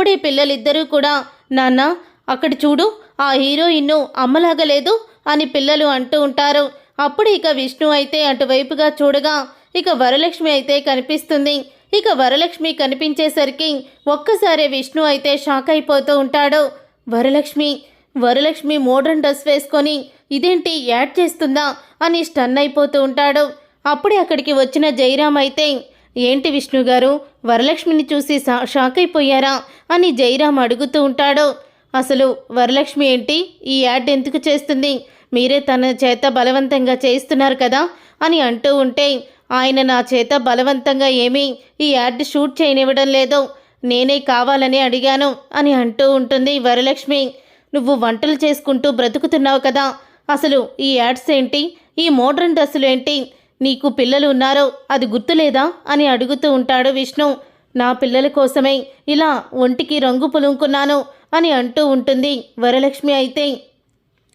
అప్పుడే పిల్లలిద్దరూ కూడా నాన్న అక్కడ చూడు ఆ హీరోయిన్ను అమ్మలాగలేదు అని పిల్లలు అంటూ ఉంటారు. అప్పుడు ఇక విష్ణు అయితే అటువైపుగా చూడగా ఇక వరలక్ష్మి అయితే కనిపిస్తుంది. ఇక వరలక్ష్మి కనిపించేసరికి ఒక్కసారి విష్ణు అయితే షాక్ అయిపోతూ ఉంటాడు. వరలక్ష్మి వరలక్ష్మి మోడ్రన్ డ్రెస్ వేసుకొని ఇదేంటి యాడ్ చేస్తుందా? అని స్టన్ అయిపోతూ ఉంటాడు. అప్పుడే అక్కడికి వచ్చిన జయరామ్ అయితే ఏంటి విష్ణు గారు? వరలక్ష్మిని చూసి షా- షాక్ అయిపోయారా అని జయరాం అడుగుతూ ఉంటాడు. అసలు వరలక్ష్మి ఏంటి? ఈ యాడ్ ఎందుకు చేస్తుంది? మీరే తన చేత బలవంతంగా చేయిస్తున్నారు కదా? అని అంటూ ఉంటే ఆయన నా చేత బలవంతంగా ఏమీ ఈ యాడ్ షూట్ చేయనివ్వడం లేదు. నేనే కావాలని అడిగాను అని అంటూ ఉంటుంది వరలక్ష్మి. నువ్వు వంటలు చేసుకుంటూ బ్రతుకుతున్నావు కదా? అసలు ఈ యాడ్స్ ఏంటి? ఈ మోడ్రన్ డ్రెస్సులు ఏంటి? నీకు పిల్లలు ఉన్నారో అది గుర్తులేదా అని అడుగుతూ ఉంటాడు విష్ణు. నా పిల్లల కోసమే ఇలా ఒంటికి రంగు పులుముకున్నాను అని అంటూ ఉంటుంది వరలక్ష్మి అయితే.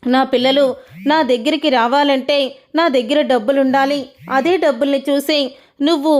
నా పిల్లలు నా దగ్గరికి రావాలంటే నా దగ్గర డబ్బులుండాలి. అదే డబ్బుల్ని చూసి నువ్వు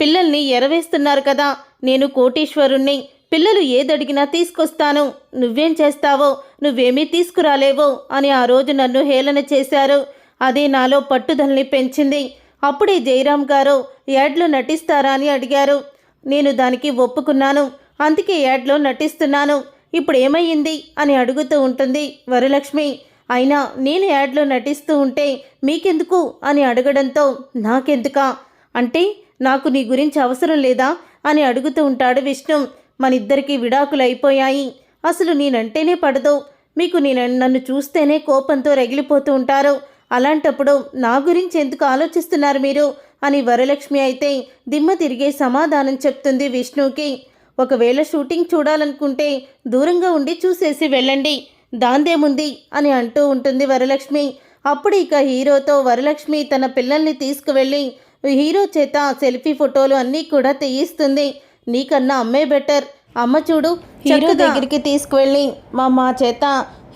పిల్లల్ని ఎరవేస్తున్నారు కదా నేను కోటీశ్వరుణ్ణి. పిల్లలు ఏదడిగినా తీసుకొస్తాను. నువ్వేం చేస్తావో నువ్వేమీ తీసుకురాలేవో అని ఆ రోజు నన్ను హేళన చేశారు. అదే నాలో పట్టుదలని పెంచింది. అప్పుడే జయరాం గారు యాడ్లో నటిస్తారా అని అడిగారు. నేను దానికి ఒప్పుకున్నాను. అందుకే యాడ్లో నటిస్తున్నాను. ఇప్పుడు ఏమయ్యింది? అని అడుగుతూ ఉంటుంది వరలక్ష్మి. అయినా నేను యాడ్లో నటిస్తూ ఉంటే మీకెందుకు? అని అడగడంతో నాకెందుక? అంటే నాకు నీ గురించి అవసరం లేదా? అని అడుగుతూ ఉంటాడు విష్ణు. మనిద్దరికీ విడాకులు అయిపోయాయి అసలు నేనంటేనే పడదు. మీకు నేను నన్ను చూస్తేనే కోపంతో రగిలిపోతూ ఉంటారు. అలాంటప్పుడు నా గురించి ఎందుకు ఆలోచిస్తున్నారు మీరు? అని వరలక్ష్మి అయితే దిమ్మ తిరిగే సమాధానం చెప్తుంది విష్ణుకి. ఒకవేళ షూటింగ్ చూడాలనుకుంటే దూరంగా ఉండి చూసేసి వెళ్ళండి. దాందేముంది అని అంటూ ఉంటుంది వరలక్ష్మి. అప్పుడు ఇక హీరోతో వరలక్ష్మి తన పిల్లల్ని తీసుకువెళ్ళి హీరో చేత సెల్ఫీ ఫోటోలు అన్నీ కూడా తీయిస్తుంది. నీకన్నా అమ్మే బెటర్. అమ్మ చూడు హీరో దగ్గరికి తీసుకువెళ్ళి మా మా చేత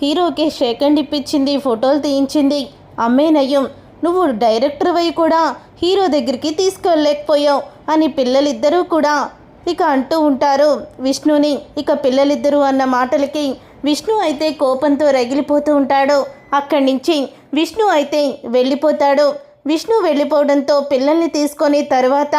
హీరోకి షేకండ్ ఇప్పించింది ఫోటోలు తీయించింది. అమ్మే నయ్యం నువ్వు డైరెక్టర్ అయి కూడా హీరో దగ్గరికి తీసుకెళ్ళలేకపోయావు అని పిల్లలిద్దరూ కూడా ఇక అంటూ ఉంటారు. విష్ణుని ఇక పిల్లలిద్దరూ అన్న మాటలకి విష్ణు అయితే కోపంతో రగిలిపోతూ ఉంటాడు. అక్కడి నుంచి విష్ణు అయితే వెళ్ళిపోతాడు. విష్ణు వెళ్ళిపోవడంతో పిల్లల్ని తీసుకొని తర్వాత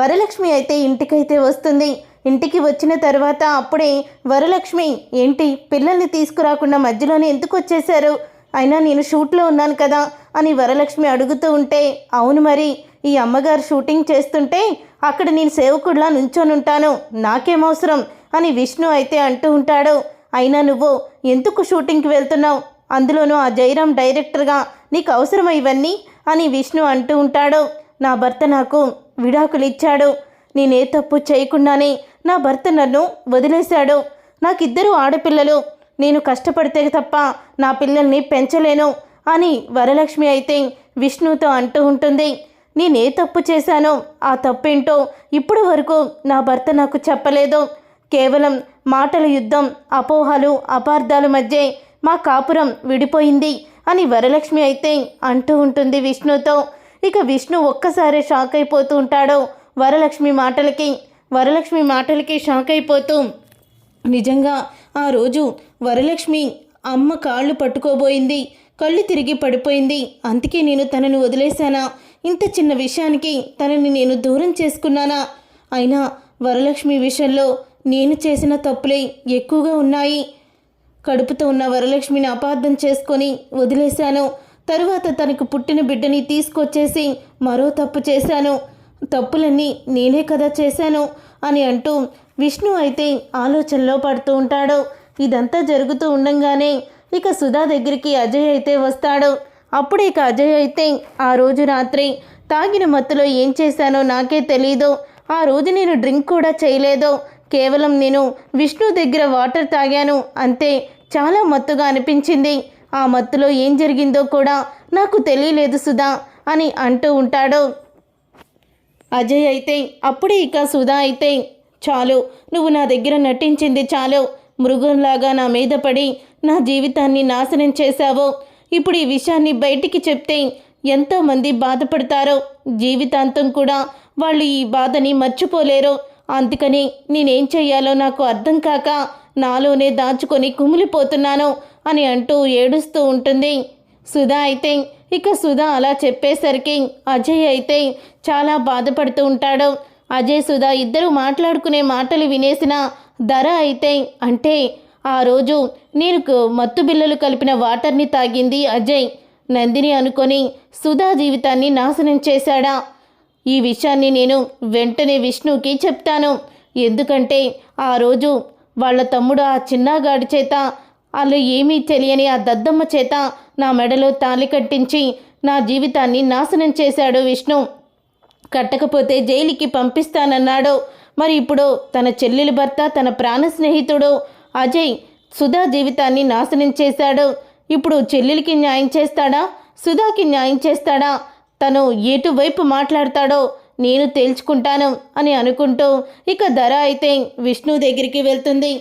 వరలక్ష్మి అయితే ఇంటికైతే వస్తుంది. ఇంటికి వచ్చిన తర్వాత అప్పుడే వరలక్ష్మి ఏంటి పిల్లల్ని తీసుకురాకుండా మధ్యలోనే ఎందుకు వచ్చేశారు? అయినా నేను షూట్లో ఉన్నాను కదా అని వరలక్ష్మి అడుగుతూ ఉంటే అవును మరి ఈ అమ్మగారు షూటింగ్ చేస్తుంటే అక్కడ నేను సేవకుడిలా నుంచొని ఉంటాను నాకేమవసరం అని విష్ణు అయితే అంటూ ఉంటాడు. అయినా నువ్వు ఎందుకు షూటింగ్కి వెళ్తున్నావు? అందులోనూ ఆ జయరాం డైరెక్టర్గా నీకు అవసరమా ఇవన్నీ అని విష్ణు అంటూ ఉంటాడు. నా భర్త నాకు విడాకులు ఇచ్చాడు. నేనే తప్పు చేయకుండానే నా భర్త నన్ను వదిలేశాడు. నాకిద్దరు ఆడపిల్లలు. నేను కష్టపడితే తప్ప నా పిల్లల్ని పెంచలేను అని వరలక్ష్మి అయితే విష్ణుతో అంటూ ఉంటుంది. నేనే తప్పు చేశానో ఆ తప్పేంటో ఇప్పటి వరకు నా భర్త నాకు చెప్పలేదు. కేవలం మాటల యుద్ధం అపోహలు అపార్థాల మధ్య మా కాపురం విడిపోయింది అని వరలక్ష్మి అయితే అంటూ ఉంటుంది విష్ణుతో. ఇక విష్ణు ఒక్కసారి షాక్ అయిపోతూ ఉంటాడు వరలక్ష్మి మాటలకి. వరలక్ష్మి మాటలకి షాక్ అయిపోతూ నిజంగా ఆ రోజు వరలక్ష్మి అమ్మ కాళ్ళు పట్టుకోబోయింది కళ్ళు తిరిగి పడిపోయింది. అందుకే నేను తనను వదిలేశానా? ఇంత చిన్న విషయానికి తనని నేను దూరం చేసుకున్నానా? అయినా వరలక్ష్మి విషయంలో నేను చేసిన తప్పులే ఎక్కువగా ఉన్నాయి. కడుపుతో ఉన్న వరలక్ష్మిని అపార్థం చేసుకొని వదిలేశాను. తరువాత తనకు పుట్టిన బిడ్డని తీసుకొచ్చేసి మరో తప్పు చేశాను. తప్పులన్నీ నేనే కదా చేశాను అని అంటూ విష్ణు అయితే ఆలోచనలో పడుతూ ఉంటాడు. ఇదంతా జరుగుతూ ఉండంగానే ఇక సుధా దగ్గరికి అజయ్ అయితే వస్తాడు. అప్పుడు ఇక అజయ్ అయితే ఆ రోజు రాత్రి తాగిన మత్తులో ఏం చేశానో నాకే తెలీదు. ఆ రోజు నేను డ్రింక్ కూడా చేయలేదు. కేవలం నేను విష్ణు దగ్గర వాటర్ తాగాను. అంతే చాలా మత్తుగా అనిపించింది. ఆ మత్తులో ఏం జరిగిందో కూడా నాకు తెలియలేదు సుధా అని అంటూ ఉంటాడు. అజయ్ అయితే అప్పుడే ఇక సుధా అయితే చాలు నువ్వు నా దగ్గర నటించింది చాలు. మృగంలాగా నా మీద పడి నా జీవితాన్ని నాశనం చేశావు. ఇప్పుడు ఈ విషయాన్ని బయటికి చెప్తే ఎంతోమంది బాధపడతారో. జీవితాంతం కూడా వాళ్ళు ఈ బాధని మర్చిపోలేరు. అందుకని నేనేం చెయ్యాలో నాకు అర్థం కాక నాలోనే దాచుకొని కుమిలిపోతున్నాను అని అంటూ ఏడుస్తూ ఉంటుంది. సుధా అయితే ఇక సుధా అలా చెప్పేసరికి అజయ్ అయితే చాలా బాధపడుతూ ఉంటాడు. అజయ్ సుధా ఇద్దరు మాట్లాడుకునే మాటలు వినేసిన ధర అయితే అంటే ఆ రోజు నేను మత్తు బిల్లలు కలిపిన వాటర్ని తాగింది అజయ్. నందిని అనుకొని సుధా జీవితాన్ని నాశనం చేశాడా? ఈ విషయాన్ని నేను వెంటనే విష్ణుకి చెప్తాను. ఎందుకంటే ఆ రోజు వాళ్ళ తమ్ముడు ఆ చిన్నగాడి చేత వాళ్ళు ఏమీ తెలియని ఆ దద్దమ్మ చేత నా మెడలో తాళి కట్టించి నా జీవితాన్ని నాశనం చేశాడు విష్ణు. కట్టకపోతే జైలుకి పంపిస్తానన్నాడు. మరి ఇప్పుడు తన చెల్లెలి భర్త తన ప్రాణ స్నేహితుడు అజయ్ సుధా జీవితాన్ని నాశనం చేశాడు. ఇప్పుడు చెల్లెలికి న్యాయం చేస్తాడా? సుధాకి న్యాయం చేస్తాడా? తను ఎటువైపు మాట్లాడతాడో నేను తేల్చుకుంటాను అని అనుకుంటూ ఇక ధర అయితే విష్ణు దగ్గరికి వెళ్తుంది.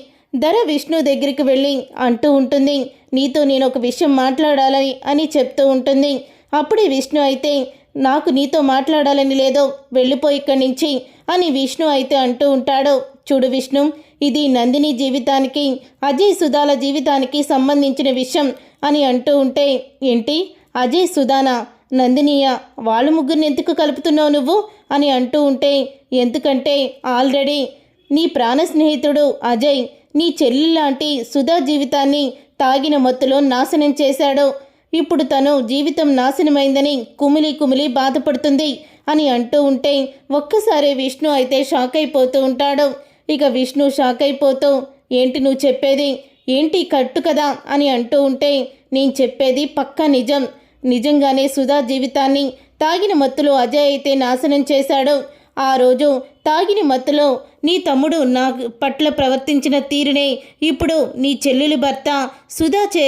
ధర విష్ణు దగ్గరికి వెళ్ళి అంటూ ఉంటుంది నీతో నేను ఒక విషయం మాట్లాడాలని అని చెప్తూ ఉంటుంది. అప్పుడే విష్ణు అయితే నాకు నీతో మాట్లాడాలని లేదో వెళ్ళిపోయి ఇక్కడి నుంచి అని విష్ణు అయితే అంటూ ఉంటాడు. చూడు విష్ణు ఇది నందిని జీవితానికి అజయ్ సుధాల జీవితానికి సంబంధించిన విషయం అని అంటూ ఉంటే ఏంటి? అజయ్ సుధానా? నందినీయ? వాళ్ళ ముగ్గురిని ఎందుకు కలుపుతున్నావు నువ్వు? అని అంటూ ఉంటే ఎందుకంటే ఆల్రెడీ నీ ప్రాణ స్నేహితుడు అజయ్ నీ చెల్లి లాంటి సుధా జీవితాన్ని తాగిన మత్తులో నాశనం చేశాడు. ఇప్పుడు తను జీవితం నాశనమైందని కుమిలి కుమిలి బాధపడుతుంది అని అంటూ ఉంటే ఒక్కసారి విష్ణు అయితే షాక్ అయిపోతూ ఉంటాడు. ఇక విష్ణు షాక్ అయిపోతూ ఏంటి నువ్వు చెప్పేది? ఏంటి కట్టు కదా? అని అంటూ ఉంటే నేను చెప్పేది పక్కా నిజం. నిజంగానే సుధా జీవితాన్ని తాగిన మత్తులో అజయ్ అయితే నాశనం చేశాడు. ఆ రోజు తాగిన మత్తులో నీ తమ్ముడు నా పట్ల ప్రవర్తించిన తీరునే ఇప్పుడు నీ చెల్లెలి భర్త సుధా చే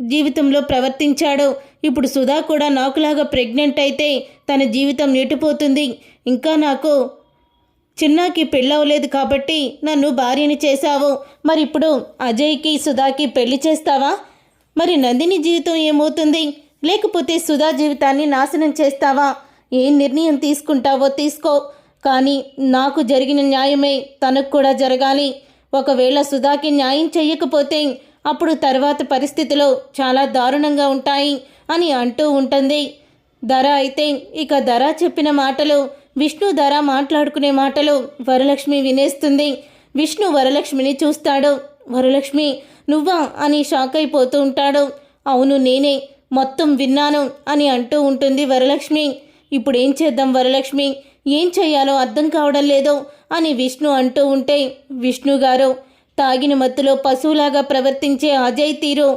జీవితంలో ప్రవర్తించాడు. ఇప్పుడు సుధా కూడా నాకులాగా ప్రెగ్నెంట్ అయితే తన జీవితం నీటిపోతుంది. ఇంకా నాకు చిన్నాకి పెళ్ళవలేదు కాబట్టి నన్ను భార్యని చేశావు. మరి ఇప్పుడు అజయ్కి సుధాకి పెళ్ళి చేస్తావా? మరి నందిని జీవితం ఏమవుతుంది? లేకపోతే సుధా జీవితాన్ని నాశనం చేస్తావా? ఏ నిర్ణయం తీసుకుంటావో తీసుకో. కానీ నాకు జరిగిన న్యాయమే తనకు కూడా జరగాలి. ఒకవేళ సుధాకి న్యాయం చేయకపోతే అప్పుడు తర్వాత పరిస్థితులు చాలా దారుణంగా ఉంటాయి అని అంటూ ఉంటుంది. ధర అయితే ఇక ధర చెప్పిన మాటలు విష్ణు ధర మాట్లాడుకునే మాటలు వరలక్ష్మి వినేస్తుంది. విష్ణు వరలక్ష్మిని చూస్తాడు. వరలక్ష్మి నువ్వా? అని షాక్ అయిపోతూ ఉంటాడు. అవును నేనే. మొత్తం విన్నాను అని అంటూ ఉంటుంది వరలక్ష్మి. ఇప్పుడు ఏం చేద్దాం వరలక్ష్మి? ఏం చేయాలో అర్థం కావడం లేదు అని విష్ణు అంటూ ఉంటే విష్ణు గారు తాగిన మత్తులో పశువులాగా ప్రవర్తించే అజయ్ తీరు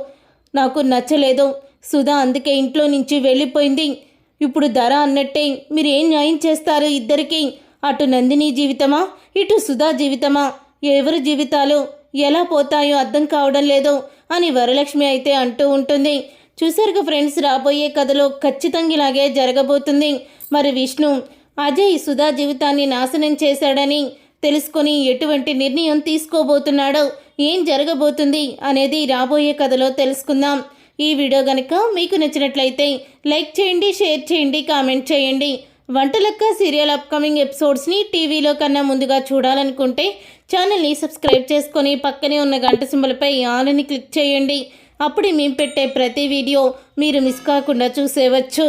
నాకు నచ్చలేదు. సుధా అందుకే ఇంట్లో నుంచి వెళ్ళిపోయింది. ఇప్పుడు ధర అన్నట్టే మీరు ఏం న్యాయం చేస్తారు ఇద్దరికి? అటు నందిని జీవితమా? ఇటు సుధా జీవితమా? ఎవరి జీవితాలు? ఎలా పోతాయో అర్థం కావడం లేదు అని వరలక్ష్మి అయితే అంటూ ఉంటుంది. చూసారుగా ఫ్రెండ్స్ రాబోయే కథలో ఖచ్చితంగా ఇలాగే జరగబోతుంది. మరి విష్ణు అజయ్ సుధా జీవితాన్ని నాశనం చేశాడని తెలుసుకొని ఎటువంటి నిర్ణయం తీసుకోబోతున్నాడో ఏం జరగబోతుంది అనేది రాబోయే కథలో తెలుసుకుందాం. ఈ వీడియో కనుక మీకు నచ్చినట్లయితే లైక్ చేయండి షేర్ చేయండి కామెంట్ చేయండి. వంటలక్క సీరియల్ అప్కమింగ్ ఎపిసోడ్స్ని టీవీలో కన్నా ముందుగా చూడాలనుకుంటే ఛానల్ని సబ్స్క్రైబ్ చేసుకొని పక్కనే ఉన్న గంట సింబలపై ఆలని క్లిక్ చేయండి. అప్పుడు మేము పెట్టే ప్రతి వీడియో మీరు మిస్ కాకుండా చూసేవచ్చు.